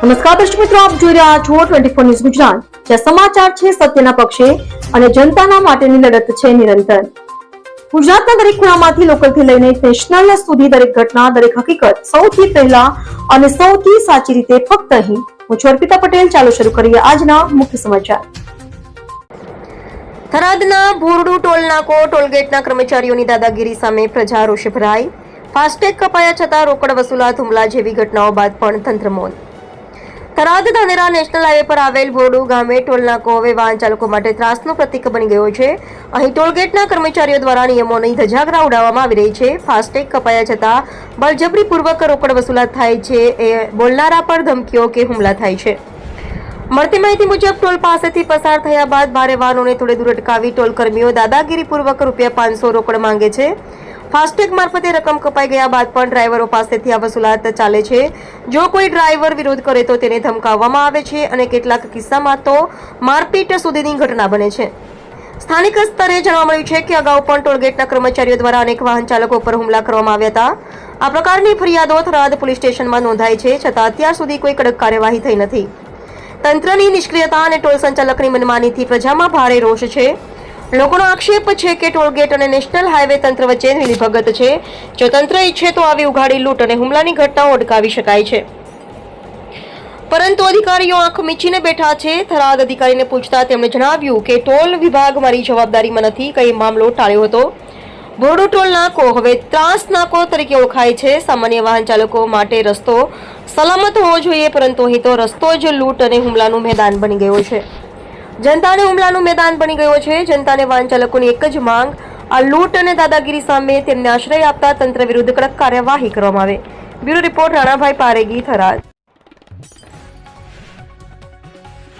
નમસ્કાર દર્શક મિત્રો, આપ જોઈ રહ્યા છો ટ્વેન્ટી ફોર ન્યૂઝ ગુજરાત. જ્યાં સમાચાર છે સત્યના પક્ષે અને જનતાના માટેની લડત છે નિરંતર. ગુજરાતના દરેક ખૂણામાંથી લોકલથી લઈને નેશનલ સુધી દરેક ઘટના, દરેક હકીકત સૌથી પહેલા અને સૌથી સાચી રીતે ફક્ત અહીં. હું છું પટેલ, ચાલો શરૂ કરીએ આજના મુખ્ય સમાચાર. થરાદના ભોરડુ ટોલનાકો ટોલગેટના કર્મચારીઓની દાદાગીરી સામે પ્રજા રોષે ભરાઈ. ફાસ્ટેગ કપાયા છતાં રોકડ વસૂલાત હુમલા જેવી ઘટનાઓ બાદ પણ તંત્ર મૌન. થરાદ ધાનેરા નેશનલ હાઈવે પર આવેલ બોડુ ગામે ટોલના હવે વાહન ચાલકો માટે ત્રાસનું પ્રતીક બની ગયો છે. અહીં ટોલગેટના કર્મચારીઓ દ્વારા નિયમોની ધજાગરા ઉડાવવામાં આવી રહી છે. ફાસ્ટેગ કપાયા છતાં બળજબરીપૂર્વક રોકડ વસૂલાત થાય છે એ બોલનારા પર ધમકીઓ કે હુમલા થાય છે. મળતી માહિતી મુજબ ટોલ પાસેથી પસાર થયા બાદ ભારે વાહનોને થોડે દૂર અટકાવી ટોલ કર્મીઓ દાદાગીરીપૂર્વક રૂપિયા પાંચસો રોકડ માંગે છે. ફાસ્ટેગ મારફતે રકમ કપાઈ ગયા બાદ પણ ડ્રાઈવરો પાસેથી આ વસૂલાત ચાલે છે. જો કોઈ ડ્રાઈવર વિરોધ કરે તો તેને ધમકાવવામાં આવે છે અને કેટલાક કિસ્સામાં તો મારપીટ સુધીની ઘટના બને છે. સ્થાનિક સ્તરે જાણવા મળ્યું છે કે અગાઉ પણ ટોલગેટના કર્મચારીઓ દ્વારા અનેક વાહન ચાલકો પર હુમલા કરવામાં આવ્યા હતા. આ પ્રકારની ફરિયાદો થરાદ પોલીસ સ્ટેશનમાં નોંધાઈ છે, છતાં અત્યાર સુધી કોઈ કડક કાર્યવાહી થઈ નથી. તંત્રની નિષ્ક્રિયતા અને ટોલ સંચાલકની મનમાનીથી પ્રજામાં ભારે રોષ છે. લોકોનો આક્ષેપ છે કે ટોલગેટ અને નેશનલ હાઈવે તંત્ર વચ્ચે મિલીભગત છે. જો તંત્ર ઈચ્છે તો આવી ઉઘાડી, લૂંટ અને હુમલાની ઘટનાઓ અટકાવી શકાય છે. પરંતુ અધિકારીઓ આંખ મીચીને બેઠા છે. થરાદ અધિકારીને પૂછતા તેમણે જણાવ્યું કે ટોલ વિભાગ મારી જવાબદારીમાં નથી. કઈ મામલો ટાળ્યો હતો. બોર્ડો ટોલ નાકો હવે ત્રાસ નાકો તરીકે ઓળખાય છે. સામાન્ય વાહન ચાલકો માટે રસ્તો સલામત હોવો જોઈએ, પરંતુ અહીં તો રસ્તો જ લૂંટ અને હુમલાનું મેદાન બની ગયો છે. જનતાને હુમલાનું મેદાન બની ગયો છે. જનતાને વાહન ચાલકોની એક જ માંગ, આ લૂંટ અને દાદાગીરી સામે તેમને આશ્રય આપતા તંત્ર વિરુદ્ધ કડક કાર્યવાહી કરવામાં આવે. Bureau report Ranabhai Paregi Tharad.